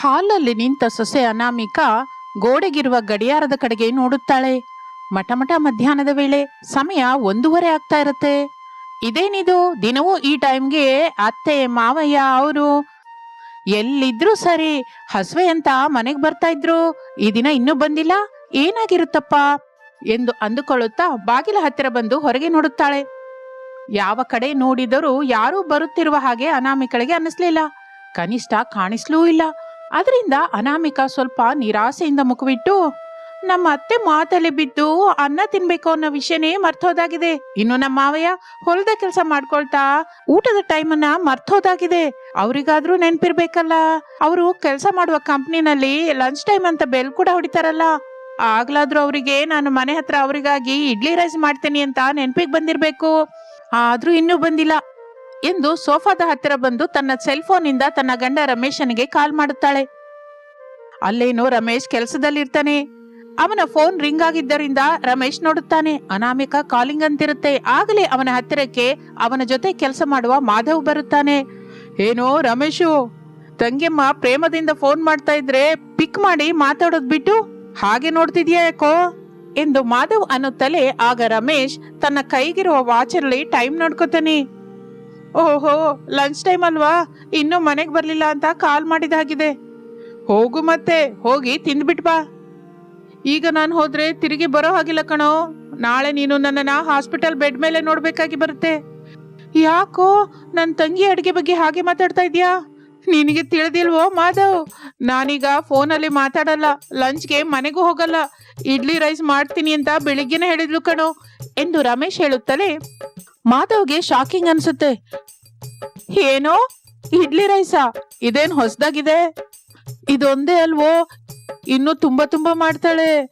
ಹಾಲಲ್ಲಿ ನಿಂತ ಸೊಸೆ ಅನಾಮಿಕ ಗೋಡೆಗಿರುವ ಗಡಿಯಾರದ ಕಡೆಗೆ ನೋಡುತ್ತಾಳೆ. ಮಟಮಟ ಮಧ್ಯಾಹ್ನದ ವೇಳೆ ಸಮಯ ಒಂದೂವರೆ ಆಗ್ತಾ ಇರತ್ತೆ. ಇದೇನಿದು? ದಿನವೂ ಈ ಟೈಮ್ಗೆ ಅತ್ತೆ, ಮಾವಯ್ಯ ಅವರು ಎಲ್ಲಿದ್ರು ಸರಿ ಹಸುವೆ ಅಂತ ಮನೆಗೆ ಬರ್ತಾ ಇದ್ರು. ಈ ದಿನ ಇನ್ನೂ ಬಂದಿಲ್ಲ. ಏನಾಗಿರುತ್ತಪ್ಪ? ಎಂದು ಅಂದುಕೊಳ್ಳುತ್ತಾ ಬಾಗಿಲ ಹತ್ತಿರ ಬಂದು ಹೊರಗೆ ನೋಡುತ್ತಾಳೆ. ಯಾವ ಕಡೆ ನೋಡಿದರೂ ಯಾರೂ ಬರುತ್ತಿರುವ ಹಾಗೆ ಅನಾಮಿಕಳಿಗೆ ಅನ್ನಿಸ್ಲಿಲ್ಲ. ಕನಿಷ್ಠ ಕಾಣಿಸ್ಲೂ ಇಲ್ಲ. ಅದರಿಂದ ಅನಾಮಿಕ ಸ್ವಲ್ಪ ನಿರಾಸೆಯಿಂದ ಮುಖವಿಟ್ಟು, ನಮ್ಮ ಅತ್ತೆ ಮಾತಲ್ಲಿ ಬಿದ್ದು ಅನ್ನ ತಿನ್ಬೇಕು ಅನ್ನೋ ವಿಷಯನೇ ಮರ್ತೋದಾಗಿದೆ. ಇನ್ನು ನಮ್ಮ ಮಾವಯ್ಯ ಹೊಲದ ಕೆಲಸ ಮಾಡ್ಕೊಳ್ತಾ ಊಟದ ಟೈಮನ್ನ ಮರ್ತೋದಾಗಿದೆ. ಅವ್ರಿಗಾದ್ರೂ ನೆನ್ಪಿರ್ಬೇಕಲ್ಲ. ಅವರು ಕೆಲಸ ಮಾಡುವ ಕಂಪ್ನಿನಲ್ಲಿ ಲಂಚ್ ಟೈಮ್ ಅಂತ ಬೆಲ್ ಕೂಡ ಹೊಡಿತಾರಲ್ಲ. ಆಗ್ಲಾದ್ರೂ ಅವರಿಗೆ ನಾನು ಮನೆ ಹತ್ರ ಅವರಿಗಾಗಿ ಇಡ್ಲಿ ರೈಸ್ ಮಾಡ್ತೀನಿ ಅಂತ ನೆನ್ಪಿಗೆ ಬಂದಿರ್ಬೇಕು. ಆದ್ರೂ ಇನ್ನೂ ಬಂದಿಲ್ಲ. ಎಂದು ಸೋಫಾದ ಹತ್ತಿರ ಬಂದು ತನ್ನ ಸೆಲ್ ಫೋನಿಂದ ತನ್ನ ಗಂಡ ರಮೇಶನಿಗೆ ಕಾಲ್ ಮಾಡುತ್ತಾಳೆ. ಅಲ್ಲೇನೋ ರಮೇಶ್ ಕೆಲಸದಲ್ಲಿರ್ತಾನೆ. ಅವನ ಫೋನ್ ರಿಂಗ್ ಆಗಿದ್ದರಿಂದ ರಮೇಶ್ ನೋಡುತ್ತಾನೆ. ಅನಾಮಿಕ ಕಾಲಿಂಗ್ ಅಂತಿರುತ್ತೆ. ಆಗಲೇ ಅವನ ಹತ್ತಿರಕ್ಕೆ ಅವನ ಜೊತೆ ಕೆಲಸ ಮಾಡುವ ಮಾಧವ್ ಬರುತ್ತಾನೆ. ಏನೋ ರಮೇಶು, ತಂಗಿಯಮ್ಮ ಪ್ರೇಮದಿಂದ ಫೋನ್ ಮಾಡ್ತಾ ಇದ್ರೆ ಪಿಕ್ ಮಾಡಿ ಮಾತಾಡೋದ್ ಬಿಟ್ಟು ಹಾಗೆ ನೋಡ್ತಿದ್ಯಾ ಯಾಕೋ? ಎಂದು ಮಾಧವ್ ಅನ್ನುತ್ತಲೇ ಆಗ ರಮೇಶ್ ತನ್ನ ಕೈಗಿರುವ ವಾಚಲ್ಲಿ ಟೈಮ್ ನೋಡ್ಕೋತಾನೆ. ಓಹೋ ಲಂಚ್ ಟೈಮ್ ಅಲ್ವಾ? ಇನ್ನೂ ಮನೆಗೆ ಬರಲಿಲ್ಲ ಅಂತ ಕಾಲ್ ಮಾಡಿದಾಗಿದೆ ಹೋಗು ಮತ್ತೆ, ಹೋಗಿ ತಿಂದ್ಬಿಟ್ ಬಾ. ಈಗ ನಾನು ಹೋದ್ರೆ ತಿರುಗಿ ಬರೋ ಹಾಗಿಲ್ಲ ಕಣೋ. ನಾಳೆ ನೀನು ನನ್ನನ್ನ ಹಾಸ್ಪಿಟಲ್ ಬೆಡ್ ಮೇಲೆ ನೋಡ್ಬೇಕಾಗಿ ಬರುತ್ತೆ. ಯಾಕೋ ನನ್ನ ತಂಗಿ ಅಡಿಗೆ ಬಗ್ಗೆ ಹಾಗೆ ಮಾತಾಡ್ತಾ ಇದ್ಯಾ? ನಿನಗೆ ತಿಳಿದಿಲ್ವೋ ಮಾಧವ್? ನಾನೀಗ ಫೋನಲ್ಲಿ ಮಾತಾಡಲ್ಲ ಲಂಚ್ಗೆ ಮನೆಗೂ ಹೋಗಲ್ಲ. ಇಡ್ಲಿ ರೈಸ್ ಮಾಡ್ತೀನಿ ಅಂತ ಬೆಳಿಗ್ಗೆನೆ ಹೇಳಿದ್ಲು ಕಣೋ. ಎಂದು ರಮೇಶ್ ಹೇಳುತ್ತಲೇ ಮಾಧವ್ಗೆ ಶಾಕಿಂಗ್ ಅನ್ಸುತ್ತೆ. ಏನೋ? ಇಡ್ಲಿ ರೈಸಾ. ಇದೇನ್ ಹೊಸದಾಗಿದೆ? ಇದೊಂದೇ ಅಲ್ವೋ? ಇನ್ನು ತುಂಬಾ ತುಂಬಾ ಮಾಡ್ತಾಳೆ.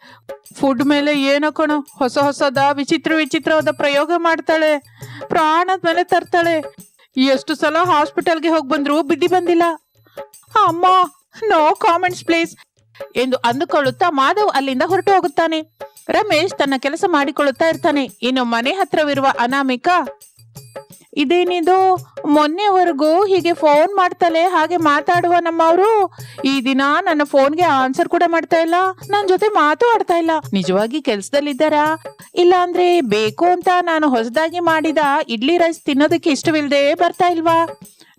ಫುಡ್ ಮೇಲೆ ಏನೋ ಕಣೋ, ಹೊಸ ಹೊಸದ ವಿಚಿತ್ರ ವಿಚಿತ್ರವಾದ ಪ್ರಯೋಗ ಮಾಡ್ತಾಳೆ. ಪ್ರಾಣದ ಮೇಲೆ ತರ್ತಾಳೆ. ಎಷ್ಟು ಸಲ ಹಾಸ್ಪಿಟಲ್ಗೆ ಹೋಗಿ ಬಂದ್ರು ಬಿದ್ದಿ ಬಂದಿಲ್ಲ. ಅಮ್ಮ ನೋ ಕಾಮೆಂಟ್ಸ್ ಪ್ಲೀಸ್ ಎಂದು ಅಂದುಕೊಳ್ಳುತ್ತಾ ಮಾಧವ್ ಅಲ್ಲಿಂದ ಹೊರಟು ಹೋಗುತ್ತಾನೆ. ರಮೇಶ್ ತನ್ನ ಕೆಲಸ ಮಾಡಿಕೊಳ್ಳುತ್ತಾ ಇರ್ತಾನೆ. ಇನ್ನು ಮನೆ ಹತ್ರವಿರುವ ಅನಾಮಿಕ, ಇದೇನಿದು? ಮೊನ್ನೆವರೆಗೂ ಹೀಗೆ ಫೋನ್ ಮಾಡ್ತಾಳೆ, ಹಾಗೆ ಮಾತಾಡುವ ನಮ್ಮವರು? ಈ ದಿನ ನನ್ನ ಫೋನ್ಗೆ ಆನ್ಸರ್ ಕೂಡ ಮಾಡ್ತಾ ಇಲ್ಲ. ನನ್ ಜೊತೆ ಮಾತು ಆಡ್ತಾ ಇಲ್ಲ. ನಿಜವಾಗಿ ಕೆಲ್ಸದಲ್ಲಿದ್ದಾರಾ? ಇಲ್ಲ ಅಂದ್ರೆ ಬೇಕು ಅಂತ ನಾನು ಹೊಸದಾಗಿ ಮಾಡಿದ ಇಡ್ಲಿ ರೈಸ್ ತಿನ್ನೋದಕ್ಕೆ ಇಷ್ಟವಿಲ್ಲದೆ ಬರ್ತಾ ಇಲ್ವಾ?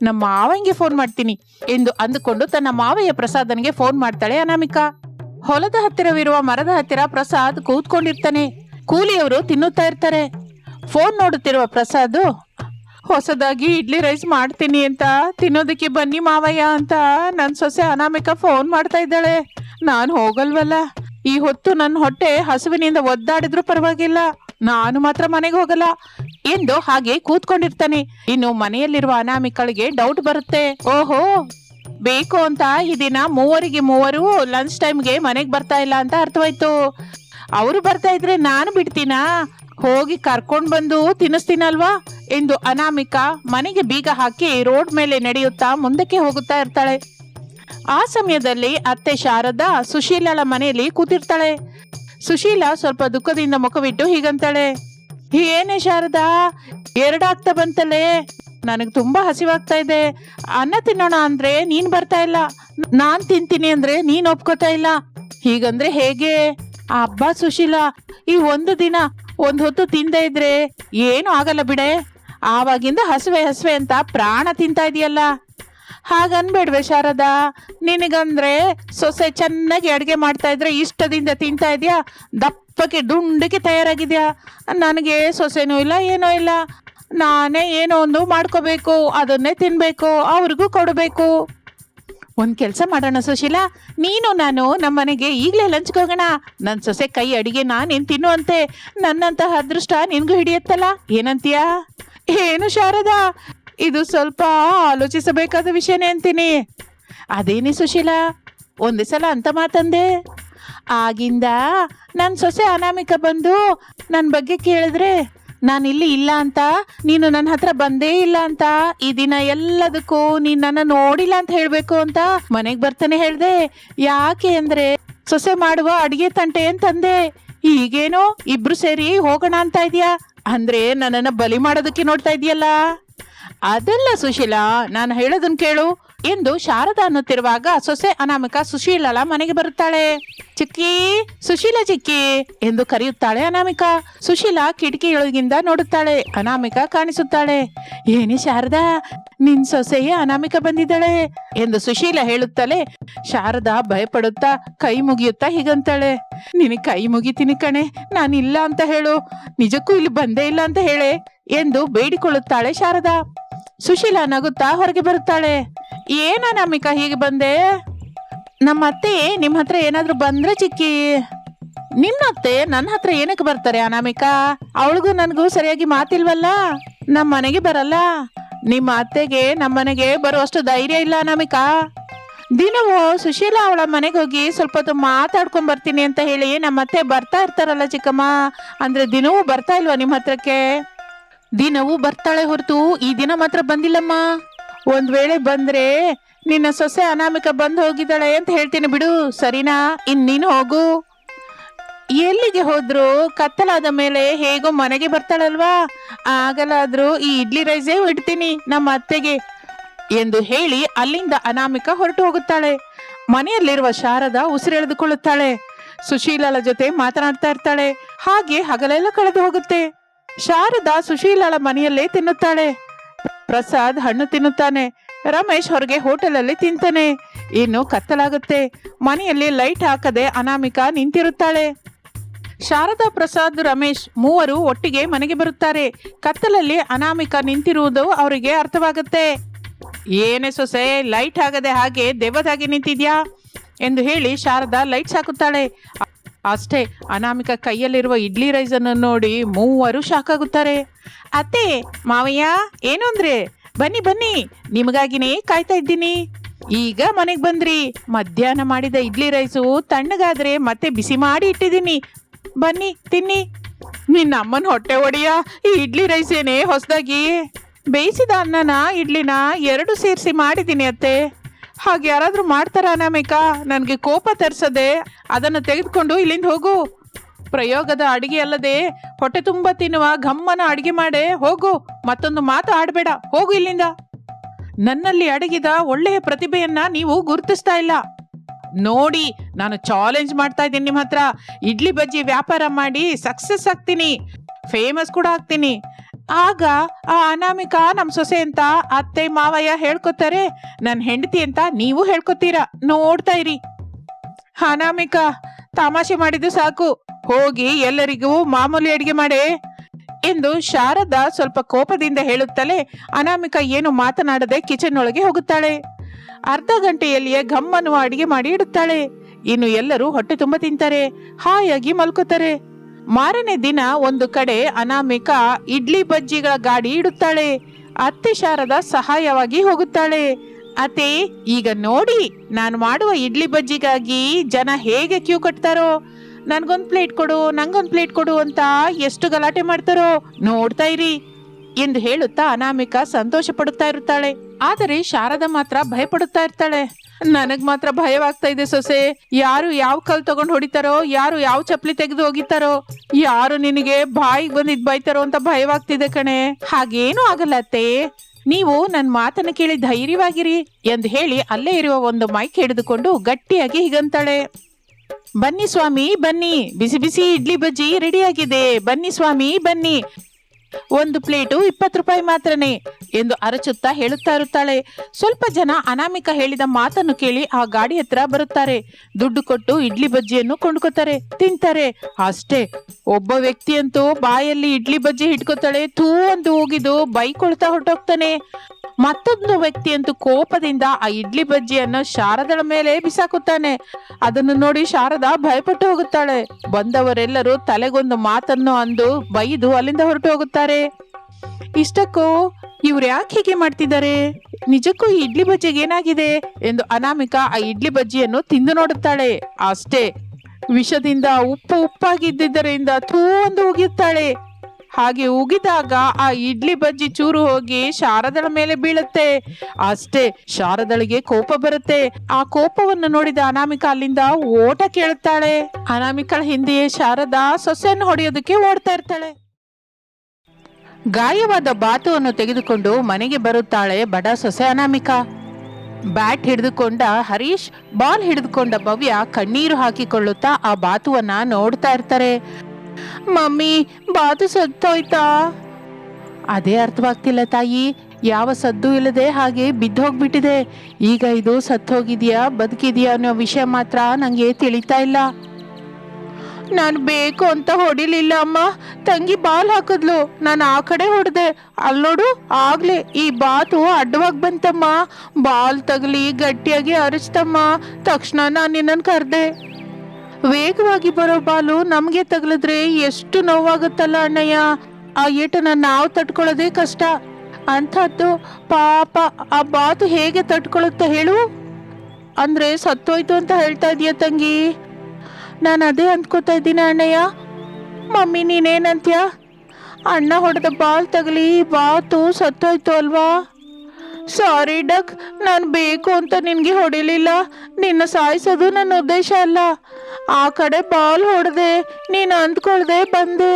ನಮ್ಮ ಮಾವಂಗೆ ಫೋನ್ ಮಾಡ್ತೀನಿ. ಎಂದು ಅಂದುಕೊಂಡು ತನ್ನ ಮಾವಯ್ಯ ಪ್ರಸಾದನಿಗೆ ಫೋನ್ ಮಾಡ್ತಾಳೆ ಅನಾಮಿಕಾ. ಹೊಲದ ಹತ್ತಿರವಿರುವ ಮರದ ಹತ್ತಿರ ಪ್ರಸಾದ್ ಕೂತ್ಕೊಂಡಿರ್ತಾನೆ. ಕೂಲಿಯವರು ತಿನ್ನುತ್ತಾ ಇರ್ತಾರೆ. ಫೋನ್ ನೋಡುತ್ತಿರುವ ಪ್ರಸಾದ್, ಹೊಸದಾಗಿ ಇಡ್ಲಿ ರೈಸ್ ಮಾಡ್ತೀನಿ ಅಂತ. ತಿನ್ನೋದಕ್ಕೆ ಬನ್ನಿ ಮಾವಯ್ಯ ಅಂತ. ನನ್ನ ಸೊಸೆ ಅನಾಮಿಕ ಫೋನ್ ಮಾಡ್ತಾ ಇದ್ದಾಳೆ. ನಾನು ಹೋಗಲ್ವಲ್ಲ. ಈ ಹೊತ್ತು ನನ್ನ ಹೊಟ್ಟೆ ಹಸುವಿನಿಂದ ಒದ್ದಾಡಿದ್ರು ಪರವಾಗಿಲ್ಲ. ನಾನು ಮಾತ್ರ ಮನೆಗೆ ಹೋಗಲ್ಲ. ಎಂದು ಹಾಗೆ ಕೂತ್ಕೊಂಡಿರ್ತಾನೆ. ಇನ್ನು ಮನೆಯಲ್ಲಿರುವ ಅನಾಮಿಕಳಿಗೆ ಡೌಟ್ ಬರುತ್ತೆ. ಓಹೋ ಬೇಕು ಅಂತ ಈ ದಿನ ಮೂವರಿಗೆ ಮೂವರು ಲಂಚ್ ಟೈಮ್ಗೆ ಮನೆಗೆ ಬರ್ತಾ ಇಲ್ಲ ಅಂತ ಅರ್ಥವಾಯ್ತು. ಅವರು ಬರ್ತಾ ಇದ್ರೆ ನಾನು ಬಿಡ್ತೀನಾ? ಹೋಗಿ ಕರ್ಕೊಂಡು ಬಂದು ತಿನ್ನಿಸ್ತೀನಲ್ವಾ? ಎಂದು ಅನಾಮಿಕ ಮನೆಗೆ ಬೀಗ ಹಾಕಿ ರೋಡ್ ಮೇಲೆ ನಡೆಯುತ್ತಾ ಮುಂದಕ್ಕೆ ಹೋಗುತ್ತಾ ಇರ್ತಾಳೆ. ಆ ಸಮಯದಲ್ಲಿ ಅತ್ತೆ ಶಾರದಾ ಸುಶೀಲಳ ಮನೆಯಲ್ಲಿ ಕೂತಿರ್ತಾಳೆ. ಸುಶೀಲಾ ಸ್ವಲ್ಪ ದುಃಖದಿಂದ ಮುಖವಿಟ್ಟು ಹೀಗಂತಾಳೆ. ಏನೇ ಶಾರದಾ, ಎರಡಾಗ್ತಾ ಬಂತಲ್ಲೇ? ನನಗೆ ತುಂಬಾ ಹಸಿವಾಗ್ತಾ ಇದೆ. ಅನ್ನ ತಿನ್ನೋಣ ಅಂದ್ರೆ ನೀನ್ ಬರ್ತಾ ಇಲ್ಲ. ನಾನ್ ತಿಂತೀನಿ ಅಂದ್ರೆ ನೀನ್ ಒಪ್ಕೋತಾ ಇಲ್ಲ. ಹೀಗಂದ್ರೆ ಹೇಗೆ? ಅಬ್ಬ ಸುಶೀಲ, ಈ ಒಂದು ದಿನ ಒಂದು ಹೊತ್ತು ತಿಂದೇ ಇದ್ರೆ ಏನು ಆಗಲ್ಲ ಬಿಡೆ. ಆವಾಗಿಂದ ಹಸುವೆ ಹಸುವೆ ಅಂತ ಪ್ರಾಣ ತಿಂತಾ ಇದೆಯಲ್ಲ. ಹಾಗನ್ಬೇಡ್ವೆ ಶಾರದಾ, ನಿನಗಂದ್ರೆ ಸೊಸೆ ಚೆನ್ನಾಗಿ ಅಡುಗೆ ಮಾಡ್ತಾ ಇದ್ರೆ ಇಷ್ಟದಿಂದ ತಿಂತಾ ಇದೆಯಾ? ದಪ್ಪಕ್ಕೆ ದುಂಡಕ್ಕೆ ತಯಾರಾಗಿದ್ಯಾ? ನನಗೆ ಸೊಸೆನೂ ಇಲ್ಲ, ಏನೂ ಇಲ್ಲ. ನಾನೇ ಏನೋ ಒಂದು ಮಾಡ್ಕೋಬೇಕು, ಅದನ್ನೇ ತಿನ್ಬೇಕು, ಅವ್ರಿಗೂ ಕೊಡಬೇಕು. ಒಂದ್ ಕೆಲಸ ಮಾಡೋಣ ಸುಶೀಲಾ, ನೀನು ನಾನು ನಮ್ಮ ಮನೆಗೆ ಈಗಲೇ ಲಂಚ್ಗೆ ಹೋಗೋಣ. ನನ್ನ ಸೊಸೆ ಕೈ ಅಡಿಗೆ ನಾನೇನ್ ತಿನ್ನುವಂತೆ? ನನ್ನಂತಹ ಅದೃಷ್ಟ ನಿನ್ಗೂ ಹಿಡಿಯತ್ತಲ್ಲ? ಏನಂತೀಯ? ಏನು ಶಾರದಾ? ಇದು ಸ್ವಲ್ಪ ಆಲೋಚಿಸಬೇಕಾದ ವಿಷಯನೇ ಅಂತೀನಿ. ಅದೇನಿ ಸುಶೀಲಾ? ಒಂದೇ ಸಲ ಅಂತ ಮಾತಂದೆ. ಆಗಿಂದ ನನ್ನ ಸೊಸೆ ಅನಾಮಿಕ ಬಂದು ನನ್ನ ಬಗ್ಗೆ ಕೇಳಿದ್ರೆ ನಾನು ಇಲ್ಲಿ ಇಲ್ಲ ಅಂತ, ನೀನು ನನ್ನ ಹತ್ರ ಬಂದೇ ಇಲ್ಲ ಅಂತ, ಈ ದಿನ ಎಲ್ಲದಕ್ಕೂ ನೀನ್ ನನ್ನ ನೋಡಿಲ್ಲ ಅಂತ ಹೇಳ್ಬೇಕು ಅಂತ ಮನೆಗೆ ಬರ್ತಾನೆ ಹೇಳ್ದೆ. ಯಾಕೆ ಅಂದ್ರೆ, ಸೊಸೆ ಮಾಡುವ ಅಡಿಗೆ ತಂಟೆ ಅಂತಂದೆ. ಈಗೇನೋ ಇಬ್ರು ಸೇರಿ ಹೋಗೋಣ ಅಂತ ಇದೀಯಾ? ಅಂದ್ರೆ ನನ್ನನ್ನ ಬಲಿ ಮಾಡೋದಕ್ಕೆ ನೋಡ್ತಾ ಇದೀಯಲ್ಲ? ಅದಲ್ಲ ಸುಶೀಲಾ, ನಾನು ಹೇಳೋದನ್ನ ಕೇಳು. ಎಂದು ಶಾರದ ಅನ್ನುತ್ತಿರುವಾಗ ಸೊಸೆ ಅನಾಮಿಕ ಸುಶೀಲಳ ಮನೆಗೆ ಬರುತ್ತಾಳೆ. ಚಿಕ್ಕಿ, ಸುಶೀಲ ಚಿಕ್ಕಿ ಎಂದು ಕರೆಯುತ್ತಾಳೆ ಅನಾಮಿಕ. ಸುಶೀಲ ಕಿಟಕಿಯೊಳಗಿಂದ ನೋಡುತ್ತಾಳೆ. ಅನಾಮಿಕ ಕಾಣಿಸುತ್ತಾಳೆ. ಏನಿ ಶಾರದಾ, ನಿನ್ ಸೊಸೆಯೇ ಅನಾಮಿಕ ಬಂದಿದ್ದಾಳೆ ಎಂದು ಸುಶೀಲ ಹೇಳುತ್ತಲೇ ಶಾರದಾ ಭಯಪಡುತ್ತಾ ಕೈ ಮುಗಿಯುತ್ತಾ ಹೀಗಂತಾಳೆ. ನಿನಗೆ ಕೈ ಮುಗಿತೀನಿ ಕಣೆ, ನಾನಿಲ್ಲ ಅಂತ ಹೇಳು. ನಿಜಕ್ಕೂ ಇಲ್ಲಿ ಬಂದೇ ಇಲ್ಲ ಅಂತ ಹೇಳೆ ಎಂದು ಬೇಡಿಕೊಳ್ಳುತ್ತಾಳೆ ಶಾರದಾ. ಸುಶೀಲ ನಗುತ್ತಾ ಹೊರಗೆ ಬರುತ್ತಾಳೆ. ಏನ ಅನಾಮಿಕ ಹೀಗೆ ಬಂದೆ? ನಮ್ಮ ಅತ್ತೆ ನಿಮ್ಮ ಹತ್ರ ಏನಾದರೂ ಬಂದ್ರೆ ಚಿಕ್ಕಿ. ನಿನ್ನ ಅತ್ತೆ ನನ್ನ ಹತ್ರ ಏನಕ್ಕೆ ಬರ್ತಾರೆ ಅನಾಮಿಕಾ? ಅವಳಿಗೂ ನನಗೂ ಸರಿಯಾಗಿ ಮಾತಿಲ್ವಲ್ಲ? ನಮ್ಮ ಮನೆಗೆ ಬರಲ್ಲ? ನಿಮ್ಮ ಅತ್ತೆಗೆ ನಮ್ಮ ಮನೆಗೆ ಬರುವಷ್ಟು ಧೈರ್ಯ ಇಲ್ಲ ಅನಾಮಿಕ. ದಿನವೂ ಸುಶೀಲಾ ಅವಳ ಮನೆಗೆ ಹೋಗಿ ಸ್ವಲ್ಪ ಹೊತ್ತು ಮಾತಾಡ್ಕೊಂಡ್ ಬರ್ತೀನಿ ಅಂತ ಹೇಳಿ ನಮ್ಮ ಅತ್ತೆ ಬರ್ತಾ ಇರ್ತಾರಲ್ಲ ಚಿಕ್ಕಮ್ಮ? ಅಂದ್ರೆ ದಿನವೂ ಬರ್ತಾ ಇಲ್ವಾ ನಿಮ್ಮ ಹತ್ರಕ್ಕೆ? ದಿನವೂ ಬರ್ತಾಳೆ ಹೊರತು ಈ ದಿನ ಮಾತ್ರ ಬಂದಿಲ್ಲಮ್ಮ. ಒಂದ್ ವೇಳೆ ಬಂದ್ರೆ ನಿನ್ನ ಸೊಸೆ ಅನಾಮಿಕ ಬಂದು ಹೋಗಿದ್ದಾಳೆ ಅಂತ ಹೇಳ್ತೀನಿ ಬಿಡು, ಸರಿನಾ? ಇನ್ ನೀನು ಹೋಗು. ಎಲ್ಲಿಗೆ ಹೋದ್ರು? ಕತ್ತಲಾದ ಮೇಲೆ ಹೇಗೋ ಮನೆಗೆ ಬರ್ತಾಳಲ್ವಾ? ಆಗಲಾದ್ರೂ ಈ ಇಡ್ಲಿ ರೈಸೇ ಇಡ್ತೀನಿ ನಮ್ಮ ಅತ್ತೆಗೆ ಎಂದು ಹೇಳಿ ಅಲ್ಲಿಂದ ಅನಾಮಿಕ ಹೊರಟು ಹೋಗುತ್ತಾಳೆ. ಮನೆಯಲ್ಲಿರುವ ಶಾರದ ಉಸಿರೆಳೆದುಕೊಳ್ಳುತ್ತಾಳೆ ಸುಶೀಲಳ ಜೊತೆ ಮಾತನಾಡ್ತಾ ಇರ್ತಾಳೆ. ಹಾಗೆ ಹಗಲೆಲ್ಲ ಕಳೆದು ಹೋಗುತ್ತೆ. ಶಾರದಾ ಸುಶೀಲಳ ಮನೆಯಲ್ಲೇ ತಿನ್ನುತ್ತಾಳೆ. ಪ್ರಸಾದ್ ಹಣ್ಣು ತಿನ್ನುತ್ತಾನೆ. ರಮೇಶ್ ಹೊರಗೆ ಹೋಟೆಲಲ್ಲಿ ತಿಂತಾನೆ. ಇನ್ನು ಕತ್ತಲಾಗುತ್ತೆ. ಮನೆಯಲ್ಲಿ ಲೈಟ್ ಹಾಕದೆ ಅನಾಮಿಕಾ ನಿಂತಿರುತ್ತಾಳೆ. ಶಾರದಾ ಪ್ರಸಾದ್, ರಮೇಶ್ ಮೂವರು ಒಟ್ಟಿಗೆ ಮನೆಗೆ ಬರುತ್ತಾರೆ. ಕತ್ತಲಲ್ಲಿ ಅನಾಮಿಕಾ ನಿಂತಿರುವುದು ಅವರಿಗೆ ಅರ್ಥವಾಗುತ್ತೆ. ಏನೇ ಸೊಸೆ, ಲೈಟ್ ಆಗದೆ ಹಾಗೆ ದೆವ್ವದಾಗಿ ನಿಂತಿದ್ಯಾ? ಎಂದು ಹೇಳಿ ಶಾರದಾ ಲೈಟ್ಸ್ ಹಾಕುತ್ತಾಳೆ ಅಷ್ಟೇ ಅನಾಮಿಕ ಕೈಯಲ್ಲಿರುವ ಇಡ್ಲಿ ರೈಸನ್ನು ನೋಡಿ ಮೂವರು ಶಾಕ್ ಆಗುತ್ತಾರೆ ಅತ್ತೆ, ಮಾವಯ್ಯ, ಏನು ಅಂದ್ರೆ? ಬನ್ನಿ ಬನ್ನಿ, ನಿಮಗಾಗಿನೇ ಕಾಯ್ತಾ ಇದ್ದೀನಿ. ಈಗ ಮನೆಗೆ ಬಂದ್ರಿ. ಮಧ್ಯಾಹ್ನ ಮಾಡಿದ ಇಡ್ಲಿ ರೈಸು ತಣ್ಣಗಾದ್ರೆ ಮತ್ತೆ ಬಿಸಿ ಮಾಡಿ ಇಟ್ಟಿದ್ದೀನಿ. ಬನ್ನಿ, ತಿನ್ನಿ. ನಿನ್ನ ಅಮ್ಮನ ಹೊಟ್ಟೆ ಒಡೆಯ. ಈ ಇಡ್ಲಿ ರೈಸ್ ಏನೇ ಹೊಸದಾಗಿ. ಬೇಯಿಸಿದ ಅನ್ನನ, ಇಡ್ಲಿನ ಎರಡು ಸೇರಿಸಿ ಮಾಡಿದ್ದೀನಿ ಅತ್ತೆ. ಹಾಗೆ ಯಾರಾದರೂ ಮಾಡ್ತಾರ ಅನಾಮಿಕ? ನನಗೆ ಕೋಪ ತರಿಸದೆ ಅದನ್ನು ತೆಗೆದುಕೊಂಡು ಇಲ್ಲಿಂದ ಹೋಗು. ಪ್ರಯೋಗದ ಅಡಿಗೆ ಅಲ್ಲದೆ ಹೊಟ್ಟೆ ತುಂಬ ತಿನ್ನುವ ಘಮ್ಮನ ಅಡಿಗೆ ಮಾಡೆ, ಹೋಗು. ಮತ್ತೊಂದು ಮಾತು ಆಡಬೇಡ, ಹೋಗು ಇಲ್ಲಿಂದ. ನನ್ನಲ್ಲಿ ಅಡಗಿದ ಒಳ್ಳೆಯ ಪ್ರತಿಭೆಯನ್ನ ನೀವು ಗುರುತಿಸ್ತಾ ಇಲ್ಲ. ನೋಡಿ, ನಾನು ಚಾಲೆಂಜ್ ಮಾಡ್ತಾ ಇದ್ದೀನಿ ನಿಮ್ಮ ಹತ್ರ ಇಡ್ಲಿ ಬಜ್ಜಿ ವ್ಯಾಪಾರ ಮಾಡಿ ಸಕ್ಸಸ್ ಆಗ್ತೀನಿ. ಫೇಮಸ್ ಕೂಡ ಆಗ್ತೀನಿ. ಆಗ ಆ ಅನಾಮಿಕ ನಮ್ಮ ಸೊಸೆ ಅಂತ ಅತ್ತೆ ಮಾವಯ್ಯ ಹೇಳ್ಕೊತಾರೆ ನನ್ನ ಹೆಂಡತಿ ಅಂತ ನೀವು ಹೇಳ್ಕೊತೀರಾ? ನೋಡ್ತಾ ಇರಿ. ಅನಾಮಿಕ, ತಮಾಷೆ ಮಾಡಿದ್ದು ಸಾಕು. ಹೋಗಿ ಎಲ್ಲರಿಗೂ ಮಾಮೂಲಿ ಅಡಿಗೆ ಮಾಡೆ. ಎಂದು ಶಾರದಾ ಸ್ವಲ್ಪ ಕೋಪದಿಂದ ಹೇಳುತ್ತಲೇ ಅನಾಮಿಕ ಏನು ಮಾತನಾಡದೆ ಕಿಚನ್ ಒಳಗೆ ಹೋಗುತ್ತಾಳೆ. ಅರ್ಧ ಗಂಟೆಯಲ್ಲಿಯೇ ಅನ್ನುವ ಅಡಿಗೆ ಮಾಡಿ ಇಡುತ್ತಾಳೆ. ಇನ್ನು ಎಲ್ಲರೂ ಹೊಟ್ಟೆ ತುಂಬ ತಿಂತಾರೆ, ಹಾಯಾಗಿ ಮಲ್ಕೋತಾರೆ. ಮಾರನೇ ದಿನ ಒಂದು ಕಡೆ ಅನಾಮಿಕ ಇಡ್ಲಿ ಬಜ್ಜಿಗಳ ಗಾಡಿ ಇಡುತ್ತಾಳೆ. ಅತ್ತೆ ಶಾರದ ಸಹಾಯವಾಗಿ ಹೋಗುತ್ತಾಳೆ. ಅತ್ತೆ, ಈಗ ನೋಡಿ, ನಾನು ಮಾಡುವ ಇಡ್ಲಿ ಬಜ್ಜಿಗಾಗಿ ಜನ ಹೇಗೆ ಕ್ಯೂ ಕಟ್ತಾರೋ? ನನ್ಗೊಂದ್ ಪ್ಲೇಟ್ ಕೊಡು, ನಂಗೊಂದ್ ಪ್ಲೇಟ್ ಕೊಡು ಅಂತ ಎಷ್ಟು ಗಲಾಟೆ ಮಾಡ್ತಾರೋ ನೋಡ್ತಾ ಇರಿ ಎಂದು ಹೇಳುತ್ತಾ ಅನಾಮಿಕ ಸಂತೋಷ ಪಡುತ್ತಾ ಇರುತ್ತಾಳೆ. ಆದರೆ ಶಾರದ ಮಾತ್ರ ಭಯಪಡುತ್ತಾ ಇರ್ತಾಳೆ. ನನಗ್ ಮಾತ್ರ ಭಯವಾಗ್ತಾ ಇದೆ ಸೊಸೆ. ಯಾರು ಯಾವ ಕಲ್ ತಗೊಂಡ್ ಹೊಡಿತಾರೋ, ಯಾರು ಯಾವ ಚಪ್ಲಿ ತೆಗೆದು ಹೋಗಿತಾರೋ ಯಾರು ನಿನಗೆ ಬಾಯಿಗೆ ಬಂದಿದ್ ಬೈತಾರೋ ಅಂತ ಭಯವಾಗ್ತಿದೆ ಕಣೆ. ಹಾಗೇನು ಆಗಲ್ಲ ಅತ್ತೆ. ನೀವು ನನ್ನ ಮಾತನ್ನ ಕೇಳಿ ಧೈರ್ಯವಾಗಿರಿ ಎಂದು ಹೇಳಿ ಅಲ್ಲೇ ಇರುವ ಒಂದು ಮೈಕ್ ಹಿಡಿದುಕೊಂಡು ಗಟ್ಟಿಯಾಗಿ ಹೀಗಂತಾಳೆ. ಬನ್ನಿ ಸ್ವಾಮಿ, ಬನ್ನಿ. ಬಿಸಿ ಬಿಸಿ ಇಡ್ಲಿ ಬಜ್ಜಿ ರೆಡಿಯಾಗಿದೆ. ಬನ್ನಿ ಸ್ವಾಮಿ, ಬನ್ನಿ. ಒಂದು ಪ್ಲೇಟು ಇಪ್ಪತ್ತು ರೂಪಾಯಿ ಮಾತ್ರನೇ ಎಂದು ಅರಚುತ್ತಾ ಹೇಳುತ್ತಾ ಇರುತ್ತಾಳೆ. ಸ್ವಲ್ಪ ಜನ ಅನಾಮಿಕ ಹೇಳಿದ ಮಾತನ್ನು ಕೇಳಿ ಆ ಗಾಡಿ ಹತ್ರ ಬರುತ್ತಾರೆ. ದುಡ್ಡು ಕೊಟ್ಟು ಇಡ್ಲಿ ಬಜ್ಜಿಯನ್ನು ಕೊಂಡ್ಕೋತಾರೆ. ತಿಂತಾರೆ. ಅಷ್ಟೇ. ಒಬ್ಬ ವ್ಯಕ್ತಿಯಂತೂ ಬಾಯಲ್ಲಿ ಇಡ್ಲಿ ಬಜ್ಜಿ ಇಟ್ಕೋತಾಳೆ ತೂ ಒಂದು ಹೋಗಿದ್ದು ಬೈಕೊಳ್ತಾ ಹೊರಟೋಗ್ತಾನೆ. ಮತ್ತೊಂದು ವ್ಯಕ್ತಿಯಂತೂ ಕೋಪದಿಂದ ಆ ಇಡ್ಲಿ ಬಜ್ಜಿಯನ್ನು ಶಾರದಳ ಮೇಲೆ ಬಿಸಾಕುತ್ತಾನೆ. ಅದನ್ನು ನೋಡಿ ಶಾರದಾ ಭಯಪಟ್ಟು ಹೋಗುತ್ತಾಳೆ. ಬಂದವರೆಲ್ಲರೂ ತಲೆಗೊಂದು ಮಾತನ್ನು ಅಂದು ಬೈದು ಅಲ್ಲಿಂದ ಹೊರಟು ಹೋಗುತ್ತಾರೆ ಇಷ್ಟಕ್ಕೂ ಇವ್ರು ಯಾಕೆ ಹೀಗೆ ಮಾಡ್ತಿದ್ದಾರೆ? ನಿಜಕ್ಕೂ ಇಡ್ಲಿ ಬಜ್ಜಿಗೆ ಏನಾಗಿದೆ? ಎಂದು ಅನಾಮಿಕಾ ಆ ಇಡ್ಲಿ ಬಜ್ಜಿಯನ್ನು ತಿಂದು ನೋಡುತ್ತಾಳೆ. ಅಷ್ಟೇ. ವಿಷದಿಂದ ಉಪ್ಪು ಉಪ್ಪಾಗಿದ್ದರಿಂದ ತೂ ಒಂದು ಉಗಿಯುತ್ತಾಳೆ. ಹಾಗೆ ಉಗಿದಾಗ ಆ ಇಡ್ಲಿ ಬಜ್ಜಿ ಚೂರು ಹೋಗಿ ಶಾರದಳ ಮೇಲೆ ಬೀಳುತ್ತೆ. ಅಷ್ಟೇ, ಶಾರದಳಿಗೆ ಕೋಪ ಬರುತ್ತೆ. ಆ ಕೋಪವನ್ನು ನೋಡಿದ ಅನಾಮಿಕ ಅಲ್ಲಿಂದ ಓಟ ಕೇಳುತ್ತಾಳೆ. ಅನಾಮಿಕಳ ಹಿಂದೆಯೇ ಶಾರದಾ ಸೊಸೆಯನ್ನು ಹೊಡೆಯೋದಕ್ಕೆ ಓಡ್ತಾ ಇರ್ತಾಳೆ. ಗಾಯವಾದ ಬಾತುವನ್ನು ತೆಗೆದುಕೊಂಡು ಮನೆಗೆ ಬರುತ್ತಾಳೆ ಬಡ ಸೊಸೆ ಅನಾಮಿಕ. ಬ್ಯಾಟ್ ಹಿಡಿದುಕೊಂಡ ಹರೀಶ್, ಬಾಲ್ ಹಿಡಿದುಕೊಂಡ ಭವ್ಯ ಕಣ್ಣೀರು ಹಾಕಿಕೊಳ್ಳುತ್ತಾ ಆ ಬಾತುವನ್ನ ನೋಡ್ತಾ ಇರ್ತಾರೆ. ಮಮ್ಮಿ, ಬಾತು ಸತ್ತೋಯ್ತಾ? ಅದೇ ಅರ್ಥವಾಗ್ತಿಲ್ಲ ತಾಯಿ. ಯಾವ ಸದ್ದು ಇಲ್ಲದೆ ಹಾಗೆ ಬಿದ್ದೋಗ್ಬಿಟ್ಟಿದೆ. ಈಗ ಇದು ಸತ್ತೋಗಿದೆಯಾ, ಬದುಕಿದೆಯಾ ಅನ್ನೋ ವಿಷಯ ಮಾತ್ರ ನನಗೆ ತಿಳಿತಾ ಇಲ್ಲ. ನಾನು ಬೇಕು ಅಂತ ಹೊಡಿಲಿಲ್ಲ ಅಮ್ಮ. ತಂಗಿ ಬಾಲ್ ಹಾಕಿದ್ಲು. ನಾನು ಆ ಕಡೆ ಹೊಡೆದೆ. ಅಲ್ಲಿ ನೋಡು, ಆಗ್ಲೇ ಈ ಬಾತು ಅಡ್ಡವಾಗಿ ಬಂತಮ್ಮ. ಬಾಲ್ ತಗಲಿ, ಗಟ್ಟಿಯಾಗಿ ಅರಚ್ತಮ್ಮ ತಕ್ಷಣ ನಾನು ನಿನ್ನನ್ನು ಕರೆದೆ. ವೇಗವಾಗಿ ಬರೋ ಬಾಲು ನಮಗೆ ತಗಲಿದ್ರೆ ಎಷ್ಟು ನೋವಾಗುತ್ತಲ್ಲ ಅಣ್ಣಯ್ಯ. ಆ ಏಟನ ನಾವು ತಟ್ಕೊಳ್ಳೋದೇ ಕಷ್ಟ. ಅಂಥದ್ದು ಪಾಪ, ಆ ಬಾತು ಹೇಗೆ ತಡ್ಕೊಳ್ಳುತ್ತೆ ಹೇಳು. ಅಂದ್ರೆ ಸತ್ತೋಯ್ತು ಅಂತ ಹೇಳ್ತಾ ಇದೀಯ ತಂಗಿ. ನಾನು ಅದೇ ಅಂದ್ಕೋತಾ ಇದ್ದೀನಿ ಅಣ್ಣಯ್ಯ. ಮಮ್ಮಿ ನೀನೇನಂತ್ಯ? ಅಣ್ಣ ಹೊಡೆದ ಬಾಲ್ ತಗಲಿ, ಬಾತು ಸತ್ತೋಯ್ತು ಅಲ್ವಾ? ಸಾರಿ ಡಕ್ ನಾನು ಬೇಕು ಅಂತ ನಿನಗೆ ಹೊಡಿಲಿಲ್ಲ. ನಿನ್ನ ಸಾಯಿಸೋದು ನನ್ನ ಉದ್ದೇಶ ಅಲ್ಲ. ಆ ಕಡೆ ಬಾಲ್ ಹೊಡೆದೆ, ನೀನು ಅಂದ್ಕೊಳ್ದೆ ಬಂದೆ.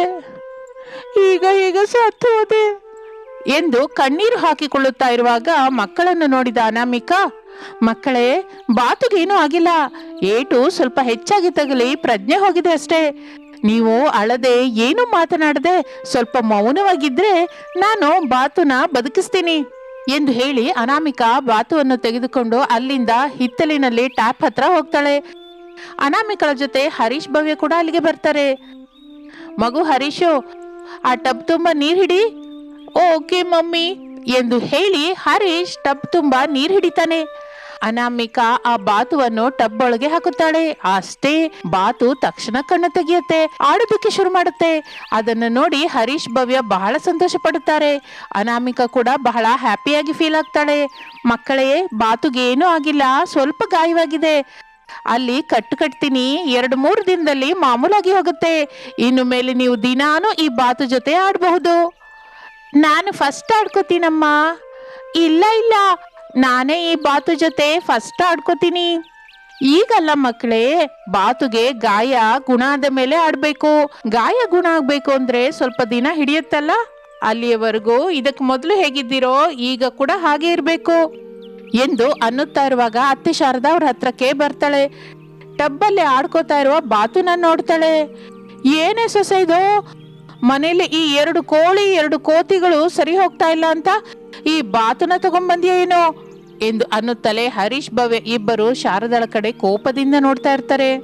ಈಗ ಈಗ ಸತ್ತು ಹೋದೆ. ಎಂದು ಕಣ್ಣೀರು ಹಾಕಿಕೊಳ್ಳುತ್ತಾ ಇರುವಾಗ ಮಕ್ಕಳನ್ನು ನೋಡಿದ ಅನಾಮಿಕಾ ಮಕ್ಕಳೇ, ಬಾತುಗೇನೂ ಆಗಿಲ್ಲ. ಏಟು ಸ್ವಲ್ಪ ಹೆಚ್ಚಾಗಿ ತಗಲಿ, ಪ್ರಜ್ಞೆ ಹೋಗಿದೆ ಅಷ್ಟೇ. ನೀವು ಅಳದೆ ಏನು ಮಾತನಾಡದೆ ಸ್ವಲ್ಪ ಮೌನವಾಗಿದ್ರೆ ನಾನು ಬಾತುನ ಬದುಕಿಸ್ತೀನಿ ಎಂದು ಹೇಳಿ ಅನಾಮಿಕಾ ಬಾತುವನ್ನು ತೆಗೆದುಕೊಂಡು ಅಲ್ಲಿಂದ ಹಿತ್ತಲಿನಲ್ಲಿ ಟ್ಯಾಪ್ ಹತ್ರ ಹೋಗ್ತಾಳೆ. ಅನಾಮಿಕಳ ಜೊತೆ ಹರೀಶ್ ಭವ್ಯ ಕೂಡ ಅಲ್ಲಿಗೆ ಬರ್ತಾರೆ. ಮಗು ಹರೀಶು, ಆ ಟಬ್ ತುಂಬಾ ನೀರು ಹಿಡಿ. ಓಕೆ ಮಮ್ಮಿ ಎಂದು ಹೇಳಿ ಹರೀಶ್ ಟಬ್ ತುಂಬಾ ನೀರು ಹಿಡಿತಾನೆ. ಅನಾಮಿಕಾ ಆ ಬಾತುವನ್ನು ಟಬ್ ಒಳಗೆ ಹಾಕುತ್ತಾಳೆ. ಅಷ್ಟೇ ಬಾತು ತಕ್ಷಣ ಕಣ್ಣು ತೆಗೆಯುತ್ತೆ. ಆಡೋದಕ್ಕೆ ಶುರು ಮಾಡುತ್ತೆ. ಅದನ್ನು ನೋಡಿ ಹರೀಶ್ ಭವ್ಯ ಬಹಳ ಸಂತೋಷ ಪಡುತ್ತಾರೆ ಅನಾಮಿಕಾ ಕೂಡ ಬಹಳ ಹ್ಯಾಪಿಯಾಗಿ ಫೀಲ್ ಆಗ್ತಾಳೆ. ಮಕ್ಕಳೇ ಬಾತುಗೆ ಏನೂ ಆಗಿಲ್ಲ. ಸ್ವಲ್ಪ ಗಾಯವಾಗಿದೆ. ಅಲ್ಲಿ ಕಟ್ಟು ಕಟ್ತೀನಿ. ಎರಡು ಮೂರು ದಿನದಲ್ಲಿ ಮಾಮೂಲಾಗಿ ಹೋಗುತ್ತೆ. ಇನ್ನು ಮೇಲೆ ನೀವು ದಿನಾನು ಈ ಬಾತು ಜೊತೆ ಆಡಬಹುದು. ನಾನು ಫಸ್ಟ್ ಆಡ್ಕೋತೀನಮ್ಮ. ಇಲ್ಲ ಇಲ್ಲ. ನಾನೇ ಈ ಬಾತು ಜೊತೆ ಫಸ್ಟ್ ಆಡ್ಕೋತೀನಿ. ಈಗಲ್ಲ ಮಕ್ಕಳೇ ಬಾತುಗೆ ಗಾಯ ಗುಣ ಆದ ಮೇಲೆ ಆಡ್ಬೇಕು. ಗಾಯ ಗುಣ ಆಗ್ಬೇಕು ಅಂದ್ರೆ ಸ್ವಲ್ಪ ದಿನ ಹಿಡಿಯುತ್ತಲ್ಲ? ಅಲ್ಲಿಯವರೆಗೂ ಇದಕ್ ಮೊದಲು ಹೇಗಿದ್ದೀರೋ ಈಗ ಕೂಡ ಹಾಗೆ ಇರಬೇಕು. ಎಂದು ಅನ್ನುತ್ತಾ ಇರುವಾಗ ಅತ್ತೆ ಶಾರದಾ ಅವ್ರ ಹತ್ರಕ್ಕೆ ಬರ್ತಾಳೆ. ಟಬ್ಬಲ್ಲಿ ಆಡ್ಕೋತಾ ಇರುವ ಬಾತುನ ನೋಡ್ತಾಳೆ. ಏನೇ ಸೊಸೆ ಇದು? ಮನೇಲಿ ಈ ಎರಡು ಕೋಳಿ, ಎರಡು ಕೋತಿಗಳು ಸರಿ ಹೋಗ್ತಾ ಇಲ್ಲ ಅಂತ ಈ ಬಾತನ ತಗೊಂಡ್ಬಂದ್ಯಾ ಏನೋ? ಎಂದು ಅನ್ನುತ್ತಲೇ ಹರೀಶ್ ಭವ್ಯ ಇಬ್ಬರು ಶಾರದಳ ಕಡೆ ಕೋಪದಿಂದ ನೋಡ್ತಾ ಇರ್ತಾರೆ.